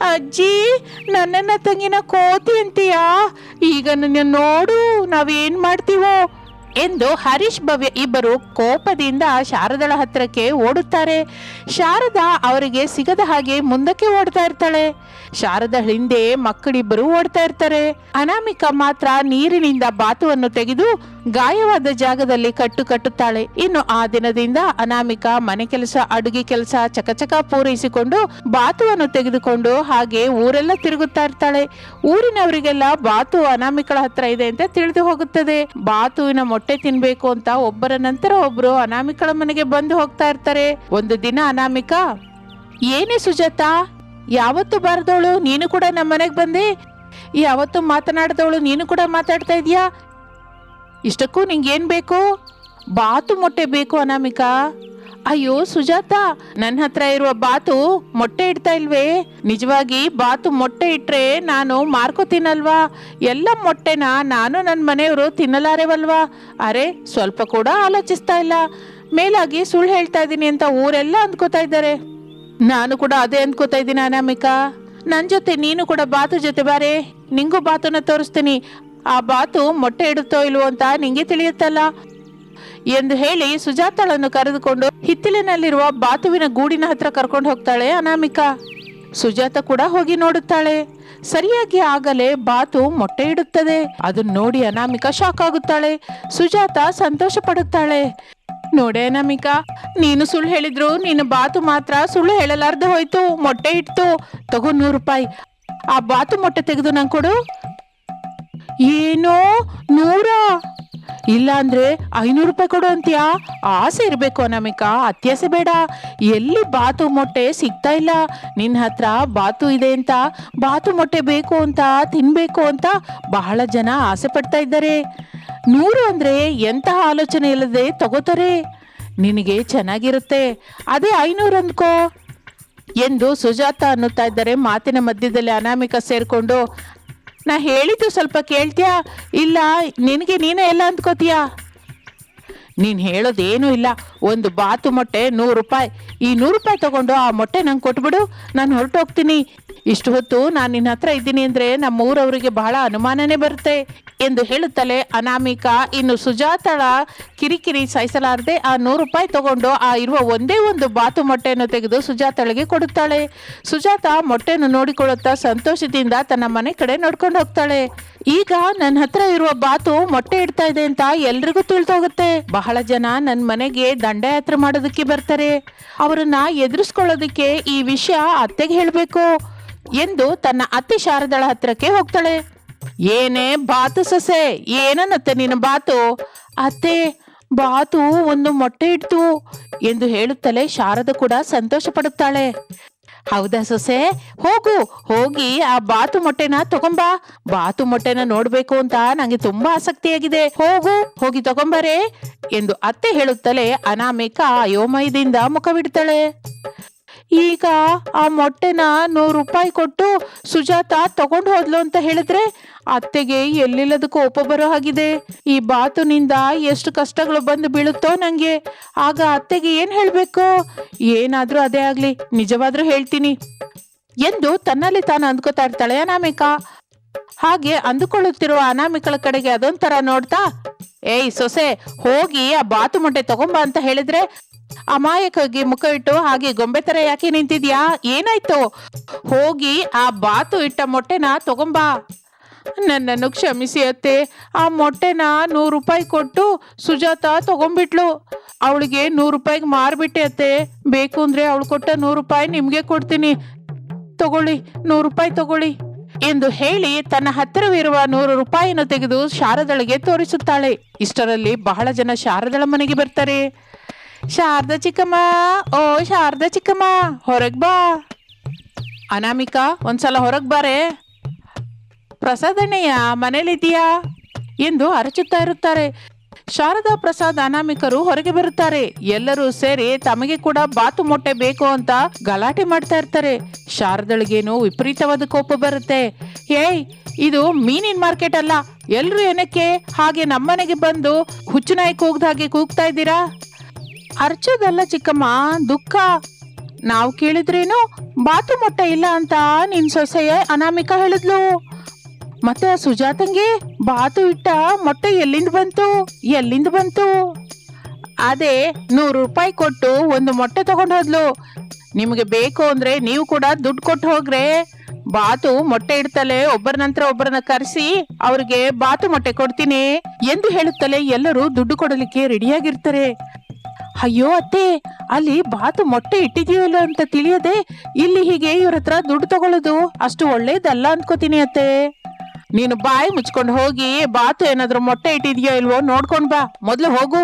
ಅಜ್ಜಿ, ನನ್ನನ್ನ ತಂಗಿನ ಕೋತಿ ಅಂತೀಯಾ? ಈಗ ನನ್ನ ನೋಡು, ನಾವೇನ್ ಮಾಡ್ತೀವೋ? ಎಂದು ಹರೀಶ್ ಭವ್ಯ ಇಬ್ಬರು ಕೋಪದಿಂದ ಶಾರದಳ ಹತ್ರಕ್ಕೆ ಓಡುತ್ತಾರೆ. ಶಾರದಾ ಅವರಿಗೆ ಸಿಗದ ಹಾಗೆ ಮುಂದಕ್ಕೆ ಓಡ್ತಾ ಇರ್ತಾಳೆ. ಶಾರದ ಹಿಂದೆ ಮಕ್ಕಳಿಬ್ಬರು ಓಡ್ತಾ ಇರ್ತಾರೆ. ಅನಾಮಿಕ ಮಾತ್ರ ನೀರಿನಿಂದ ಬಾತುವನ್ನು ತೆಗೆದು ಗಾಯವಾದ ಜಾಗದಲ್ಲಿ ಕಟ್ಟು ಕಟ್ಟುತ್ತಾಳೆ. ಇನ್ನು ಆ ದಿನದಿಂದ ಅನಾಮಿಕ ಮನೆ ಕೆಲಸ, ಅಡುಗೆ ಕೆಲಸ ಚಕಚಕ ಪೂರೈಸಿಕೊಂಡು ಬಾತುವನ್ನು ತೆಗೆದುಕೊಂಡು ಹಾಗೆ ಊರೆಲ್ಲ ತಿರುಗುತ್ತಾ ಇರ್ತಾಳೆ. ಊರಿನವರಿಗೆಲ್ಲ ಬಾತು ಅನಾಮಿಕಳ ಹತ್ರ ಇದೆ ಅಂತ ತಿಳಿದು ಹೋಗುತ್ತದೆ. ಬಾತುವಿನ ಮೊಟ್ಟೆ ತಿನ್ಬೇಕು ಅಂತ ಒಬ್ಬರ ನಂತರ ಒಬ್ರು ಅನಾಮಿಕಳ ಮನೆಗೆ ಬಂದು ಹೋಗ್ತಾ ಇರ್ತಾರೆ. ಒಂದು ದಿನ ಅನಾಮಿಕ, ಏನೇ ಸುಜಾತ, ಯಾವತ್ತು ಬಾರದವಳು ನೀನು ಕೂಡ ನಮ್ಮ ಮನೆಗೆ ಬಂದೆ? ಯಾವತ್ತು ಮಾತನಾಡದವಳು ನೀನು ಕೂಡ ಮಾತಾಡ್ತಾ ಇದೀಯಾ? ಇಷ್ಟಕ್ಕೂ ನಿಂಗೇನ್ ಬೇಕು? ಬಾತು ಮೊಟ್ಟೆ ಬೇಕು ಅನಾಮಿಕಾ. ಅಯ್ಯೋ ಸುಜಾತ ನನ್ನ ಹತ್ರ ಇರುವ ಬಾತು ಮೊಟ್ಟೆ ಇಡ್ತಾ ಇಲ್ವೇ? ನಿಜವಾಗಿ ಬಾತು ಮೊಟ್ಟೆ ಇಟ್ರೆ ನಾನು ಮಾರ್ಕೋತೀನಲ್ವಾ? ಎಲ್ಲ ಮೊಟ್ಟೆನ ನಾನು ನನ್ನ ಮನೆಯವರು ತಿನ್ನಲಾರೆವಲ್ವಾ? ಅರೆ, ಸ್ವಲ್ಪ ಕೂಡ ಆಲೋಚಿಸ್ತಾ ಇಲ್ಲ. ಮೇಲಾಗಿ ಸುಳ್ಳು ಹೇಳ್ತಾ ಇದ್ದೀನಿ ಅಂತ ಊರೆಲ್ಲ ಅಂದ್ಕೋತಾ ಇದ್ದಾರೆ. ನಾನು ಕೂಡ ಅದೇ ಅಂದ್ಕೋತಾ ಇದ್ದೀನಿ ಅನಾಮಿಕಾ. ನನ್ನ ಜೊತೆ ನೀನು ಕೂಡ ಬಾತು ಜೊತೆ ಬಾರೆ. ನಿಂಗೂ ಬಾತುನ ತೋರಿಸ್ತೀನಿ. ಆ ಬಾತು ಮೊಟ್ಟೆ ಇಡುತ್ತೋ ಇಲ್ವೋ ಅಂತ ನಿಂಗೆ ತಿಳಿಯುತ್ತಲ್ಲ? ಎಂದು ಹೇಳಿ ಸುಜಾತಳನ್ನು ಕರೆದುಕೊಂಡು ಹಿತ್ತಿಲಿನಲ್ಲಿರುವ ಬಾತುವಿನ ಗೂಡಿನ ಹತ್ರ ಕರ್ಕೊಂಡು ಹೋಗ್ತಾಳೆ ಅನಾಮಿಕಾ. ಸುಜಾತ ಕೂಡ ಹೋಗಿ ನೋಡುತ್ತಾಳೆ. ಸರಿಯಾಗಿ ಆಗಲೇ ಬಾತು ಮೊಟ್ಟೆ ಇಡುತ್ತದೆ. ಅದನ್ನ ನೋಡಿ ಅನಾಮಿಕಾ ಶಾಕ್ ಆಗುತ್ತಾಳೆ. ಸುಜಾತ ಸಂತೋಷ ಪಡುತ್ತಾಳೆ. ನೋಡೆ ಅನಾಮಿಕಾ, ನೀನು ಸುಳ್ಳು ಹೇಳಿದ್ರು ನೀನು ಬಾತು ಮಾತ್ರ ಸುಳ್ಳು ಹೇಳಲಾರ್ದೆ ಹೋಯ್ತು. ಮೊಟ್ಟೆ ಇಡ್ತು ತಗೋ ನೂರು ರೂಪಾಯಿ. ಆ ಬಾತು ಮೊಟ್ಟೆ ತೆಗೆದು ನಂಗೆ ಕೊಡು. ಏನೋ ನೂರ. ಇಲ್ಲ ಅಂದ್ರೆ ಐನೂರು ರೂಪಾಯಿ ಕೊಡು ಅಂತ್ಯಾ? ಆಸೆ ಇರಬೇಕು ಅನಾಮಿಕಾ, ಅತ್ಯಾಸೆ ಬೇಡ. ಎಲ್ಲಿ ಬಾತು ಮೊಟ್ಟೆ ಸಿಗ್ತಾ ಇಲ್ಲ? ನಿನ್ನ ಹತ್ರ ಬಾತು ಇದೆ ಅಂತ, ಬಾತು ಮೊಟ್ಟೆ ಬೇಕು ಅಂತ, ತಿನ್ಬೇಕು ಅಂತ ಬಹಳ ಜನ ಆಸೆ ಪಡ್ತಾ ಇದ್ದಾರೆ. ನೂರು ಅಂದ್ರೆ ಎಂತಹ ಆಲೋಚನೆ ಇಲ್ಲದೆ ತಗೋತಾರೆ. ನಿನಗೆ ಚೆನ್ನಾಗಿರುತ್ತೆ. ಅದೇ ಐನೂರು ಅಂದ್ಕೋ. ಎಂದು ಸುಜಾತ ಅನ್ನುತ್ತಾ ಇದ್ದಾರೆ ಮಾತಿನ ಮಧ್ಯದಲ್ಲಿ ಅನಾಮಿಕ ಸೇರಿಕೊಂಡು. ನಾ ಹೇಳಿದ್ದು ಸ್ವಲ್ಪ ಕೇಳ್ತೀಯಾ? ಇಲ್ಲ ನಿನಗೆ ನೀನೇ ಎಲ್ಲ ಅಂದ್ಕೋತೀಯಾ? ನೀನು ಹೇಳೋದೇನೂ ಇಲ್ಲ. ಒಂದು ಬಾತು ಮೊಟ್ಟೆ ನೂರು ರೂಪಾಯಿ. ಈ ನೂರು ರೂಪಾಯಿ ತಗೊಂಡು ಆ ಮೊಟ್ಟೆ ನಂಗೆ ಕೊಟ್ಬಿಡು. ನಾನು ಹೊರಟೋಗ್ತೀನಿ. ಇಷ್ಟು ಹೊತ್ತು ನಾನು ನಿನ್ನ ಹತ್ರ ಇದ್ದೀನಿ ಅಂದರೆ ನಮ್ಮ ಊರವರಿಗೆ ಬಹಳ ಅನುಮಾನನೇ ಬರುತ್ತೆ ಎಂದು ಹೇಳುತ್ತಲೇ ಅನಾಮಿಕಾ ಇನ್ನು ಸುಜಾತಳ ಕಿರಿಕಿರಿ ಸಹಿಸಲಾರದೆ ಆ ನೂರು ರೂಪಾಯಿ ತಗೊಂಡು ಆ ಇರುವ ಒಂದೇ ಒಂದು ಬಾತು ಮೊಟ್ಟೆಯನ್ನು ತೆಗೆದು ಸುಜಾತಳಿಗೆ ಕೊಡುತ್ತಾಳೆ. ಸುಜಾತ ಮೊಟ್ಟೆಯನ್ನು ನೋಡಿಕೊಳ್ಳುತ್ತಾ ಸಂತೋಷದಿಂದ ತನ್ನ ಮನೆ ಕಡೆ ನೋಡ್ಕೊಂಡು ಹೋಗ್ತಾಳೆ. ಈಗ ನನ್ನ ಹತ್ರ ಇರುವ ಬಾತು ಮೊಟ್ಟೆ ಇಡ್ತಾ ಇದೆ ಅಂತ ಎಲ್ರಿಗೂ ತಿಳಿದೋಗುತ್ತೆ. ಬಹಳ ಜನ ನನ್ನ ಮನೆಗೆ ದಂಡಯಾತ್ರೆ ಮಾಡೋದಕ್ಕೆ ಬರ್ತಾರೆ. ಅವರನ್ನ ಎದುರಿಸ್ಕೊಳ್ಳೋದಕ್ಕೆ ಈ ವಿಷಯ ಅತ್ತೆಗೆ ಹೇಳಬೇಕು ಎಂದು ತನ್ನ ಅತ್ತೆ ಶಾರದಳ ಹತ್ರಕ್ಕೆ ಹೋಗ್ತಾಳೆ. ಏನೇ ಬಾತು ಸೊಸೆ, ಏನನ್ನತ್ತೆ ನಿನ್ನ ಬಾತು? ಅತ್ತೆ, ಬಾತು ಒಂದು ಮೊಟ್ಟೆ ಇಡ್ತು ಎಂದು ಹೇಳುತ್ತಲೇ ಶಾರದ ಕೂಡ ಸಂತೋಷ ಪಡುತ್ತಾಳೆ ಹೌದಾ ಸೊಸೆ? ಹೋಗು, ಹೋಗಿ ಆ ಬಾತು ಮೊಟ್ಟೆನ ತಗೊಂಬಾ. ಬಾತು ಮೊಟ್ಟೆನ ನೋಡ್ಬೇಕು ಅಂತ ನಂಗೆ ತುಂಬಾ ಆಸಕ್ತಿಯಾಗಿದೆ. ಹೋಗು, ಹೋಗಿ ತಗೊಂಬರೇ ಎಂದು ಅತ್ತೆ ಹೇಳುತ್ತಲೇ ಅನಾಮಿಕ ಅಯೋಮಯದಿಂದ ಮುಖವಿಡ್ತಾಳೆ. ಈಗ ಆ ಮೊಟ್ಟೆನ ನೂರು ರೂಪಾಯಿ ಕೊಟ್ಟು ಸುಜಾತ ತಗೊಂಡು ಹೋದ್ಲು ಅಂತ ಹೇಳಿದ್ರೆ ಅತ್ತೆಗೆ ಎಲ್ಲಿಲ್ಲದ ಕೋಪ ಬರೋ ಹಾಗಿದೆ. ಈ ಬಾತುನಿಂದ ಎಷ್ಟು ಕಷ್ಟಗಳು ಬಂದು ಬೀಳುತ್ತೋ ನಂಗೆ. ಆಗ ಅತ್ತೆಗೆ ಏನ್ ಹೇಳ್ಬೇಕು? ಏನಾದ್ರೂ ಅದೇ ಆಗ್ಲಿ, ನಿಜವಾದ್ರೂ ಹೇಳ್ತೀನಿ. ಎಂದು ತನ್ನಲ್ಲಿ ತಾನು ಅಂದ್ಕೋತಾ ಇರ್ತಾಳೆ ಅನಾಮಿಕ. ಹಾಗೆ ಅಂದುಕೊಳ್ಳುತ್ತಿರುವ ಅನಾಮಿಕಳ ಕಡೆಗೆ ಅದೊಂಥರ ನೋಡ್ತಾ, ಏಯ್ ಸೊಸೆ, ಹೋಗಿ ಆ ಬಾತು ಮೊಟ್ಟೆ ತಗೊಂಬಾ ಅಂತ ಹೇಳಿದ್ರೆ ಅಮಾಯಕವಾಗಿ ಮುಖ ಇಟ್ಟು ಹಾಗೆ ಗೊಂಬೆ ತರ ಯಾಕೆ ನಿಂತಿದ್ಯಾ? ಏನಾಯ್ತು? ಹೋಗಿ ಆ ಬಾತು ಇಟ್ಟ ಮೊಟ್ಟೆನ ತಗೊಂಬಾ. ನನ್ನನ್ನು ಕ್ಷಮಿಸಿ ಅತ್ತೆ. ಆ ಮೊಟ್ಟೆನ ನೂರು ರೂಪಾಯಿ ಕೊಟ್ಟು ಸುಜಾತ ತಗೊಂಡ್ಬಿಟ್ಲು ಅವಳಿಗೆ ನೂರು ರೂಪಾಯಿಗೆ ಮಾರ್ಬಿಟ್ಟೆ ಅತ್ತೆ. ಬೇಕು ಅಂದ್ರೆ ಅವಳು ಕೊಟ್ಟ ನೂರು ರೂಪಾಯಿ ನಿಮ್ಗೆ ಕೊಡ್ತೀನಿ. ತಗೊಳ್ಳಿ, ನೂರು ರೂಪಾಯಿ ತಗೊಳ್ಳಿ ಎಂದು ಹೇಳಿ ತನ್ನ ಹತ್ತಿರವಿರುವ ನೂರು ರೂಪಾಯಿಯನ್ನು ತೆಗೆದು ಶಾರದಳಿಗೆ ತೋರಿಸುತ್ತಾಳೆ. ಇಷ್ಟರಲ್ಲಿ ಬಹಳ ಜನ ಶಾರದಳ ಮನೆಗೆ ಬರ್ತಾರೆ. ಶಾರದಾ ಚಿಕ್ಕಮ್ಮ. ಓ, ಶಾರದ ಚಿಕ್ಕಮ್ಮ. ಹೊರಗ್ ಬಾ. ಅನಾಮಿಕಾ, ಒಂದ್ಸಲ ಹೊರಗ್ ಬಾರೆ. ಪ್ರಸಾದಣ್ಣಯ್ಯ, ಮನೇಲಿದ್ದೀಯಾ? ಎಂದು ಅರಚುತ್ತಾ ಇರುತ್ತಾರೆ. ಶಾರದಾ ಪ್ರಸಾದ್ ಅನಾಮಿಕರು ಹೊರಗೆ ಬರುತ್ತಾರೆ. ಎಲ್ಲರೂ ಸೇರಿ ತಮಗೆ ಕೂಡ ಬಾತು ಮೊಟ್ಟೆ ಬೇಕು ಅಂತ ಗಲಾಟೆ ಮಾಡ್ತಾ ಇರ್ತಾರೆ. ಶಾರದಳಿಗೇನು ವಿಪರೀತವಾದ ಕೋಪ ಬರುತ್ತೆ. ಏಯ್ ಇದು ಮೀನಿನ ಮಾರ್ಕೆಟ್ ಅಲ್ಲ. ಎಲ್ರು ಏನಕ್ಕೆ? ಹಾಗೆ ನಮ್ಮನೆಗೆ ಬಂದು ಹುಚ್ಚುನಾಯಿ ಕೂಗ್ದ ಹಾಗೆ ಕೂಗ್ತಾ ಇದ್ದೀರಾ? ಅರ್ಚೋದಲ್ಲ ಚಿಕ್ಕಮ್ಮ, ದುಃಖ. ನಾವು ಕೇಳಿದ್ರೇನು, ಬಾತು ಮೊಟ್ಟೆ ಇಲ್ಲ ಅಂತ ನಿನ್ ಸೊಸೆಯ ಅನಾಮಿಕ ಹೇಳಿದ್ಲು. ಮತ್ತೆ ಸುಜಾತಂಗಿ ಬಾತು ಇಟ್ಟ ಮೊಟ್ಟೆ ಎಲ್ಲಿಂದ ಬಂತು? ಎಲ್ಲಿಂದ ಬಂತು? ಅದೇ ನೂರು ರೂಪಾಯಿ ಕೊಟ್ಟು ಒಂದು ಮೊಟ್ಟೆ ತಗೊಂಡು ಹೋದ್ಲು. ನಿಮಗೆ ಬೇಕು ಅಂದ್ರೆ ನೀವು ಕೂಡ ದುಡ್ಡು ಕೊಟ್ಟು ಹೋಗ್ರೆ. ಬಾತು ಮೊಟ್ಟೆ ಇಡ್ತಲೆ ಒಬ್ಬರ ನಂತರ ಒಬ್ಬರನ್ನ ಕರೆಸಿ ಅವ್ರಿಗೆ ಬಾತು ಮೊಟ್ಟೆ ಕೊಡ್ತೀನಿ ಎಂದು ಹೇಳುತ್ತಲೇ ಎಲ್ಲರೂ ದುಡ್ಡು ಕೊಡಲಿಕ್ಕೆ ರೆಡಿಯಾಗಿರ್ತಾರೆ. ಅಯ್ಯೋ ಅತ್ತೆ, ಅಲ್ಲಿ ಬಾತು ಮೊಟ್ಟೆ ಇಟ್ಟಿದೀವಲ್ಲ ಅಂತ ತಿಳಿಯದೆ ಇಲ್ಲಿ ಹೀಗೆ ಇವ್ರ ಹತ್ರ ದುಡ್ಡು ತಗೊಳ್ಳೋದು ಅಷ್ಟು ಒಳ್ಳೇದಲ್ಲ ಅನ್ಕೋತೀನಿ ಅತ್ತೆ. ನೀನು ಬಾಯಿ ಮುಚ್ಕೊಂಡು ಹೋಗಿ ಬಾತು ಏನಾದರೂ ಮೊಟ್ಟೆ ಇಟ್ಟಿದೆಯೋ ಇಲ್ವೋ ನೋಡ್ಕೊಂಡು ಬಾ, ಮೊದಲು ಹೋಗು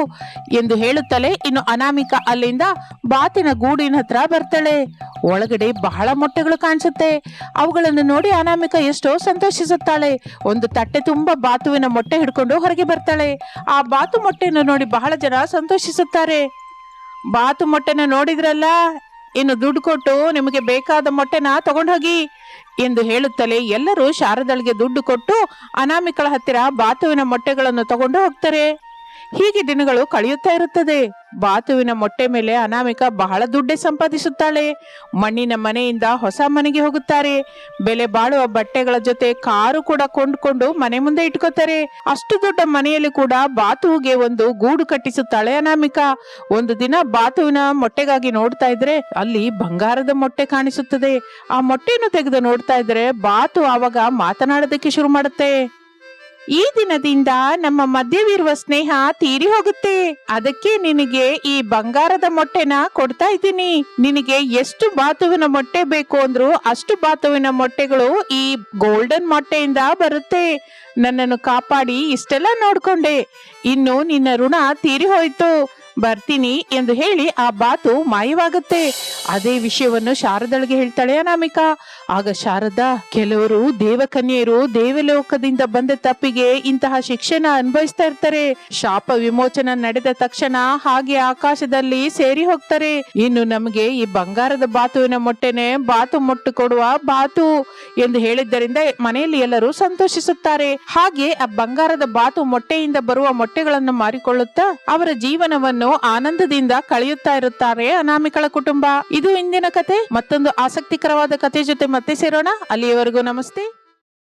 ಎಂದು ಹೇಳುತ್ತಲೇ ಇನ್ನು ಅನಾಮಿಕ ಅಲ್ಲಿಂದ ಬಾತಿನ ಗೂಡಿನ ಹತ್ರ ಬರ್ತಾಳೆ. ಒಳಗಡೆ ಬಹಳ ಮೊಟ್ಟೆಗಳು ಕಾಣಿಸುತ್ತೆ. ಅವುಗಳನ್ನು ನೋಡಿ ಅನಾಮಿಕ ಎಷ್ಟೋ ಸಂತೋಷಿಸುತ್ತಾಳೆ. ಒಂದು ತಟ್ಟೆ ತುಂಬಾ ಬಾತುವಿನ ಮೊಟ್ಟೆ ಹಿಡ್ಕೊಂಡು ಹೊರಗೆ ಬರ್ತಾಳೆ. ಆ ಬಾತು ಮೊಟ್ಟೆಯನ್ನು ನೋಡಿ ಬಹಳ ಜನ ಸಂತೋಷಿಸುತ್ತಾರೆ. ಬಾತು ಮೊಟ್ಟೆನ ನೋಡಿದ್ರಲ್ಲ? ಇನ್ನು ದುಡ್ಡು ಕೊಟ್ಟು ನಿಮಗೆ ಬೇಕಾದ ಮೊಟ್ಟೆನ ತಗೊಂಡೋಗಿ ಎಂದು ಹೇಳುತ್ತಲೇ ಎಲ್ಲರೂ ಶಾರದಳಿಗೆ ದುಡ್ಡು ಕೊಟ್ಟು ಅನಾಮಿಕಳ ಹತ್ತಿರ ಬಾತುವಿನ ಮೊಟ್ಟೆಗಳನ್ನು ತಗೊಂಡು ಹೋಗ್ತಾರೆ. ಹೀಗೆ ದಿನಗಳು ಕಳೆಯುತ್ತಾ ಇರುತ್ತದೆ. ಬಾತುವಿನ ಮೊಟ್ಟೆ ಮೇಲೆ ಅನಾಮಿಕ ಬಹಳ ದುಡ್ಡೆ ಸಂಪಾದಿಸುತ್ತಾಳೆ. ಮಣ್ಣಿನ ಮನೆಯಿಂದ ಹೊಸ ಮನೆಗೆ ಹೋಗುತ್ತಾರೆ. ಬೆಲೆ ಬಾಳುವ ಬಟ್ಟೆಗಳ ಜೊತೆ ಕಾರು ಕೂಡ ಕೊಂಡುಕೊಂಡು ಮನೆ ಮುಂದೆ ಇಟ್ಕೋತಾರೆ. ಅಷ್ಟು ದೊಡ್ಡ ಮನೆಯಲ್ಲಿ ಕೂಡ ಬಾತುವಿಗೆ ಒಂದು ಗೂಡು ಕಟ್ಟಿಸುತ್ತಾಳೆ ಅನಾಮಿಕ. ಒಂದು ದಿನ ಬಾತುವಿನ ಮೊಟ್ಟೆಗಾಗಿ ನೋಡ್ತಾ ಇದ್ರೆ ಅಲ್ಲಿ ಬಂಗಾರದ ಮೊಟ್ಟೆ ಕಾಣಿಸುತ್ತದೆ. ಆ ಮೊಟ್ಟೆಯನ್ನು ತೆಗೆದು ನೋಡ್ತಾ ಇದ್ರೆ ಬಾತು ಆವಾಗ ಮಾತನಾಡೋದಕ್ಕೆ ಶುರು ಮಾಡುತ್ತೆ. ಈ ದಿನದಿಂದ ನಮ್ಮ ಮಧ್ಯವಿರುವ ಸ್ನೇಹ ತೀರಿ ಹೋಗುತ್ತೆ. ಅದಕ್ಕೆ ನಿನಗೆ ಈ ಬಂಗಾರದ ಮೊಟ್ಟೆನ ಕೊಡ್ತಾ ಇದ್ದೀನಿ. ನಿನಗೆ ಎಷ್ಟು ಬಾತುವಿನ ಮೊಟ್ಟೆ ಬೇಕು ಅಂದ್ರು ಅಷ್ಟು ಬಾತುವಿನ ಮೊಟ್ಟೆಗಳು ಈ ಗೋಲ್ಡನ್ ಮೊಟ್ಟೆಯಿಂದ ಬರುತ್ತೆ. ನನ್ನನ್ನು ಕಾಪಾಡಿ ಇಷ್ಟೆಲ್ಲ ನೋಡ್ಕೊಂಡೆ. ಇನ್ನು ನಿನ್ನ ಋಣ ತೀರಿ ಹೋಯ್ತು. ಬರ್ತೀನಿ ಎಂದು ಹೇಳಿ ಆ ಬಾತು ಮಾಯವಾಗುತ್ತೆ. ಅದೇ ವಿಷಯವನ್ನು ಶಾರದಳಿಗೆ ಹೇಳ್ತಾಳೆ ಅನಾಮಿಕಾ. ಆಗ ಶಾರದಾ, ಕೆಲವರು ದೇವಕನ್ಯರು ದೇವಲೋಕದಿಂದ ಬಂದ ತಪ್ಪಿಗೆ ಇಂತಹ ಶಿಕ್ಷಣ ಅನುಭವಿಸ್ತಾ ಇರ್ತಾರೆ. ಶಾಪ ವಿಮೋಚನ ನಡೆದ ತಕ್ಷಣ ಹಾಗೆ ಆಕಾಶದಲ್ಲಿ ಸೇರಿ ಹೋಗ್ತಾರೆ. ಇನ್ನು ನಮಗೆ ಈ ಬಂಗಾರದ ಬಾತುವಿನ ಮೊಟ್ಟೆನೆ ಬಾತು ಮೊಟ್ಟು ಕೊಡುವ ಬಾತು ಎಂದು ಹೇಳಿದ್ದರಿಂದ ಮನೆಯಲ್ಲಿ ಎಲ್ಲರೂ ಸಂತೋಷಿಸುತ್ತಾರೆ. ಹಾಗೆ ಆ ಬಂಗಾರದ ಬಾತು ಮೊಟ್ಟೆಯಿಂದ ಬರುವ ಮೊಟ್ಟೆಗಳನ್ನು ಮಾರಿಕೊಳ್ಳುತ್ತಾ ಅವರ ಜೀವನವನ್ನು ಆನಂದದಿಂದ ಕಳೆಯುತ್ತಾ ಇರುತ್ತಾರೆ, ಅನಾಮಿಕಳ ಕುಟುಂಬ. ಇದು ಇಂದಿನ ಕತೆ. ಮತ್ತೊಂದು ಆಸಕ್ತಿಕರವಾದ ಕತೆ ಜೊತೆ ಮತ್ತೆ ಸೇರೋಣ. ಅಲ್ಲಿಯವರೆಗೂ ನಮಸ್ತೆ.